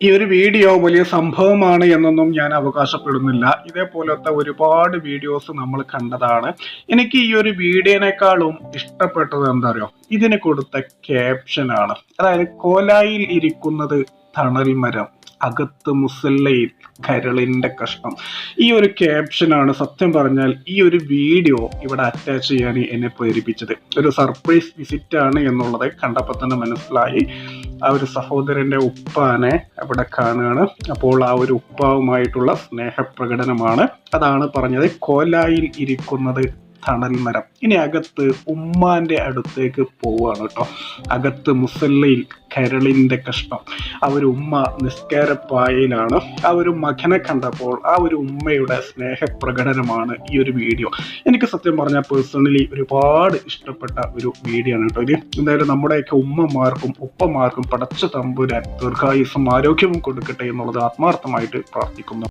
ഈ ഒരു വീഡിയോ വലിയ സംഭവമാണ് എന്നൊന്നും ഞാൻ അവകാശപ്പെടുന്നില്ല. ഇതേപോലത്തെ ഒരുപാട് വീഡിയോസ് നമ്മൾ കണ്ടതാണ്. എനിക്ക് ഈ ഒരു വീഡിയോനേക്കാളും ഇഷ്ടപ്പെട്ടത് എന്താ അറിയോ? ഇതിന് കൊടുത്ത ക്യാപ്ഷനാണ് അതായത് കോലായിൽ ഇരിക്കുന്നത് തണൽ മരം അകത്ത് മുസല്ലയിൽ കരളിന്റെ കഷ്ണം. ഈ ഒരു ക്യാപ്ഷനാണ് സത്യം പറഞ്ഞാൽ ഈ ഒരു വീഡിയോ ഇവിടെ അറ്റാച്ച് ചെയ്യാൻ എന്നെ പ്രേരിപ്പിച്ചത്. ഒരു സർപ്രൈസ് വിസിറ്റ് ആണ് എന്നുള്ളത് കണ്ടപ്പോൾ തന്നെ മനസ്സിലായി. ആ ഒരു സഹോദരന്റെ ഉപ്പാനെ അവിടെ കാണുകയാണ്. അപ്പോൾ ആ ഒരു ഉപ്പാവുമായിട്ടുള്ള സ്നേഹപ്രകടനമാണ്. അതാണ് പറഞ്ഞത് കോലായിൽ ഇരിക്കുന്നത് തണൽ മരം ഇനി അകത്ത് ഉമ്മാന്റെ അടുത്തേക്ക് പോവാണ് കേട്ടോ. അകത്ത് മുസല്ലയിൽ കരളിന്റെ കഷ്ണം. ആ ഒരു ഉമ്മ നിസ്കാരപ്പായയിലാണ്. ആ ഒരു മകനെ കണ്ടപ്പോൾ ആ ഒരു ഉമ്മയുടെ സ്നേഹപ്രകടനമാണ് ഈ ഒരു വീഡിയോ. എനിക്ക് സത്യം പറഞ്ഞാൽ പേഴ്സണലി ഒരുപാട് ഇഷ്ടപ്പെട്ട ഒരു വീഡിയോ ആണ് കേട്ടോ ഇത്. എന്തായാലും നമ്മുടെയൊക്കെ ഉമ്മമാർക്കും ഉപ്പമാർക്കും പടച്ച തമ്പുരാൻ ദീർഘായുസം ആരോഗ്യവും കൊടുക്കട്ടെ എന്നുള്ളത് ആത്മാർത്ഥമായിട്ട് പ്രാർത്ഥിക്കുന്നു.